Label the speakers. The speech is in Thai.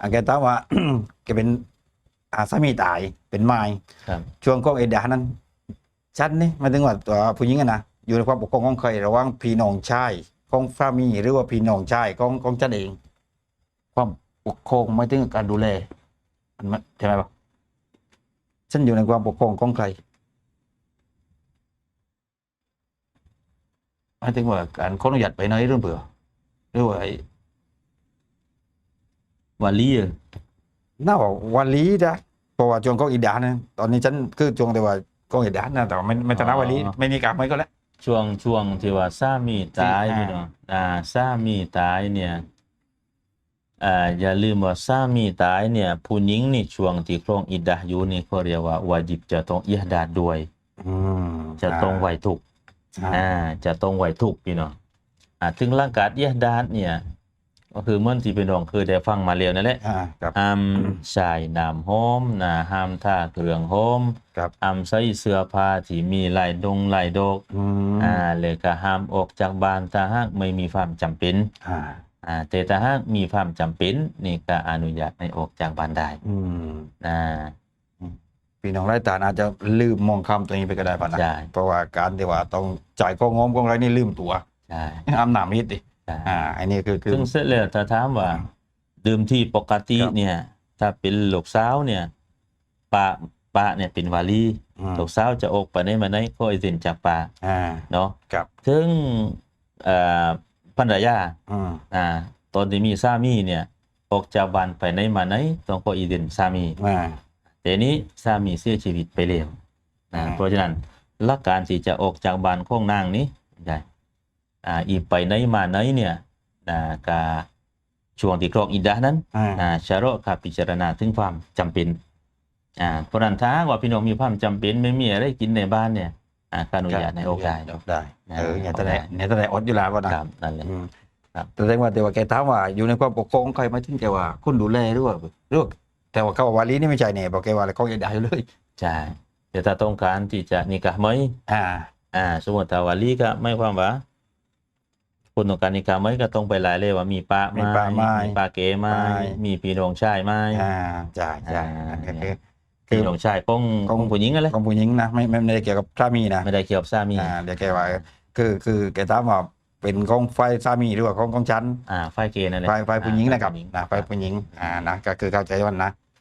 Speaker 1: อันแกถามว่า แกเป็นอาสามีตายเป็นไม้
Speaker 2: ครับ
Speaker 1: ช่วงของเอดานั้น ชัดนี่หมายถึงว่าตัวผู้หญิงอะนะอยู่ในความปกครองของใครระหว่างพี่น้องชายของสามีหรือว่าพี่น้องชายของของจันเอง ความปกครองหมายถึงการดูแลมันมันใช่ไหมปะฉันอยู่ในความปกครองของใครหมายถึงว่าการขออนุญาตไปไหนเรื่องเปล่าหรือว่าไอ้
Speaker 2: วาลีอะ
Speaker 1: น่าว่าวันลีนะเพราะว่าช่วงของอีดานะตอนนี้ฉันคือช่วงแต่ว่าของอีดานะแต่ว่าไม่ไม่ตนะวันลีไม่มีการไม่ก็แล้ว
Speaker 2: ช่วงช่วงที่ว่าสามีตาย
Speaker 1: ที่
Speaker 2: พี่น้องอ่าสามีตายเนี่ยอ่าอย่าลืมว่าสามีตายเนี่ย ผู้หญิงนี่ช่วงที่ครองอิดดะห์อยู่นี่เขาเรียกว่าวาจิบจะต้องอิหดาดด้วย
Speaker 1: อืม
Speaker 2: จะต้องไหวทุกข์
Speaker 1: อ่า
Speaker 2: อ่าจะต้องไหวทุกข์พี่น้องอ่าถึงร่างกายอิหดาดเนี่ย ก็คือเมื่อที่พี่น้องเคยได้ฟังมาแล้วนั่นแหละ
Speaker 1: อ่าครับ
Speaker 2: ห้ามใช้น้ำหอมนะห้ามท่าเครื่องหอม
Speaker 1: ครับ
Speaker 2: ห้ามใส่เสื้อผ้าที่มีลายดงลายดอก
Speaker 1: อืม
Speaker 2: อ่าเลยก็ห้ามออกจากบ้านถ้าหากไม่มีความจำเป็น
Speaker 1: อ่า
Speaker 2: อ่าแต่ถ้าหากมีความจำเป็นนี่ก็อนุญาตให้ออกจากบ้านได้
Speaker 1: อืม
Speaker 2: นะ
Speaker 1: พี่น้องไร้ตานอาจจะลืมมองคำตัวนี้ไปก็ได้ป่ะนะ
Speaker 2: ใช่
Speaker 1: เพราะว่าการที่ว่าต้องจ่ายข้องอมของอะไรนี่ลืมตัว
Speaker 2: ใช่
Speaker 1: อำนาจมิดดิ
Speaker 2: ใช่
Speaker 1: อ่าอันนี้คือคือ
Speaker 2: ซึ่งเสร็จแล้วถ้าถามว่า ดื่มที่ปกติ
Speaker 1: ครับ
Speaker 2: เนี่ย ถ้าเป็นลูกสาวเนี่ยป้าป้าเนี่ยเป็นวาลี
Speaker 1: อืม
Speaker 2: ลูกสาวจะออกไปไหนมาไหนก็ไอเซ็นจากป้า
Speaker 1: อ่า
Speaker 2: เนาะ
Speaker 1: ครับ
Speaker 2: ถึงเอ่อภรรยา
Speaker 1: อืม
Speaker 2: อ่าตอนที่มีสามีเนี่ย ออกจากบ้านไปไหนมาไหนต้องขออีเดนสามี
Speaker 1: อ่า
Speaker 2: แต่นี้สามีเสียชีวิตไปแล้วนะ
Speaker 1: อ่า
Speaker 2: เพราะฉะนั้นหลักการที่จะออกจากบ้านของนางนี้ใช่ อ่าอีไปไหนมาไหนเนี่ยนะกาช่วงที่ครองอิดะห์นั้น
Speaker 1: อ่า
Speaker 2: นะชาโรคาพิจารณาถึงความจำเป็นอ่าเพราะฉะนั้นถ้าหากว่าพี่น้องมีความจำเป็นไม่มีอะไรกินในบ้านเนี่ยอ่าก็อนุญาตในโอกาส
Speaker 1: ออกได้
Speaker 2: นะ
Speaker 1: เออเนี่ย
Speaker 2: ออก
Speaker 1: แต่
Speaker 2: ได้
Speaker 1: เนี่ยแต่อดอยู่แล้วก็นะครับ
Speaker 2: นั่นแหละ
Speaker 1: อืม
Speaker 2: ครับ
Speaker 1: แต่แสดงว่าแต่ว่าแกถามว่าอยู่ในความปกครองของใครหมายถึงแกว่าคนดูแลหรือว่าหรือว่าแต่ว่าเขาว่าวาลีนี่ไม่ใช่เนี่ยบอกแกว่าอะไรของอีดาอยู่เลย
Speaker 2: ใช่แต่ถ้าต้องการที่จะนิกะห์ไหม
Speaker 1: อ่า
Speaker 2: อ่าสมมติถ้าวาลีก็ไม่ความว่า คนต้องการนิกะห์ไหมก็ต้องไปรายเลยว่ามีป้าไห
Speaker 1: มีป้าไหม
Speaker 2: มีป้าเก๋ไหม
Speaker 1: ไม่
Speaker 2: มีพี่น้องชายไหม
Speaker 1: อ่าใช่ใช่
Speaker 2: อ่า
Speaker 1: อันนี้คือ
Speaker 2: พี่น้องชายของ
Speaker 1: ของ
Speaker 2: ของผู้หญิงกันเลย
Speaker 1: ของผู้หญิงนะไม่ไม่ไม่ได้เกี่ยวกับสามีนะ
Speaker 2: ไม่ได้เกี่ยวกับสามี
Speaker 1: อ่าเดี๋ยวแกว่าคือคือแกถามว่าเป็นของไฟสามีหรือว่าของของฉัน
Speaker 2: อ่าฝ่ายเกย์นั่นแหละ
Speaker 1: ไฟไฟผู้หญิงนะครับ
Speaker 2: ฝ่าย
Speaker 1: นะไฟผู้หญิงอ่านะก็คือเข้าใจวันนะ